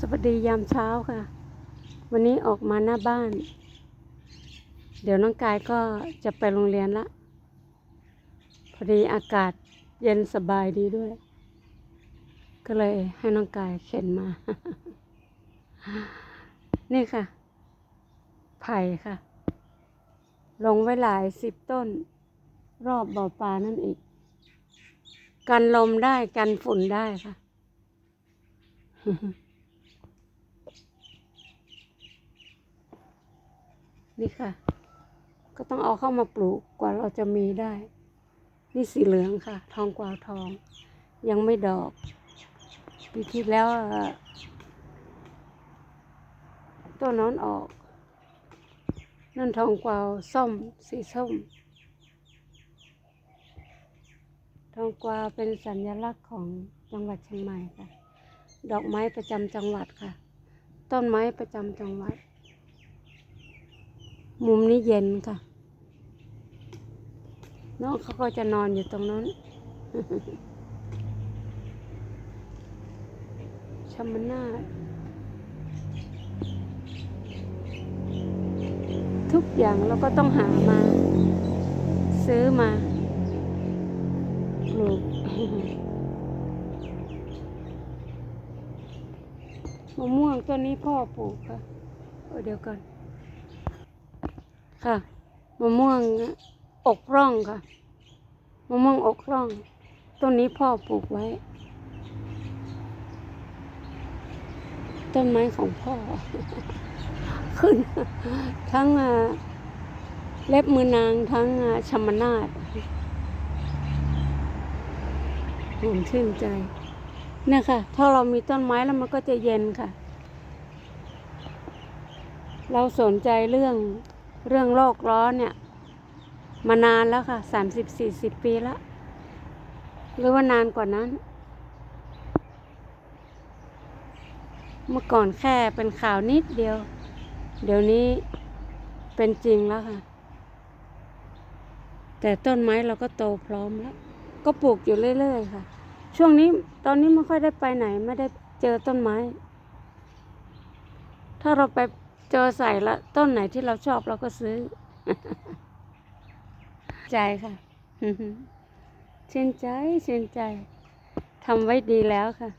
สวัสดียามเช้าค่ะ วันนี้ออกมาหน้าบ้าน เดี๋ยวน้องกายก็จะไปโรงเรียนละ พอดีอากาศเย็นสบายดีด้วย ก็เลยให้น้องกายเข็นมา นี่ค่ะ ไผ่ค่ะ ลงไว้หลายสิบต้น รอบบ่อปลานั่นอีก กันลมได้กันฝุ่นได้ค่ะ นี่ค่ะ ก็ต้องเอาเข้ามาปลูกกว่าเราจะมีได้ นี่สีเหลืองค่ะ ทองกวาวทอง ยังไม่ดอกปีที่แล้วต้นน้อนออก นั่นทองกวาวส้มสีส้ม ทองกวาวเป็นสัญลักษณ์ของจังหวัดเชียงใหม่ค่ะ ดอกไม้ประจำจังหวัดค่ะ ต้นไม้ประจำจังหวัด มุมนี้เย็นค่ะน้องเขาก็จะนอนอยู่ตรงนั้นชมนาทุกอย่างเราก็ต้องหามา ซื้อมาปลูกมะม่วงต้นนี้พ่อปลูกค่ะ เดี๋ยวก่อน ค่ะมะม่วงอกร่องค่ะมะม่วงอกร่อง ต้นนี้พ่อปลูกไว้ ต้นไม้ของพ่อ ขึ้น ทั้งเล็บมือนางทั้งชมนาทผมชื่นใจเนี่ยค่ะ ถ้าเรามีต้นไม้แล้วมันก็จะเย็นค่ะ เราสนใจเรื่อง เรื่องโลกร้อนเนี่ย มานานแล้วค่ะสามสิบสี่สิบปีแล้ว หรือว่านานกว่านั้น เมื่อก่อนแค่เป็นข่าวนิดเดียว เดี๋ยวนี้เป็นจริงแล้วค่ะ แต่ต้นไม้เราก็โตพร้อมแล้ว ก็ปลูกอยู่เรื่อย ๆ ค่ะ ช่วงนี้ตอนนี้ไม่ค่อยได้ไปไหน ไม่ได้เจอต้นไม้ ถ้าเราไป จอใส่ละต้นไหนที่เราชอบเราก็ซื้อ ใจค่ะเชื่นใจเชื่นใจทำไว้ดีแล้วค่ะ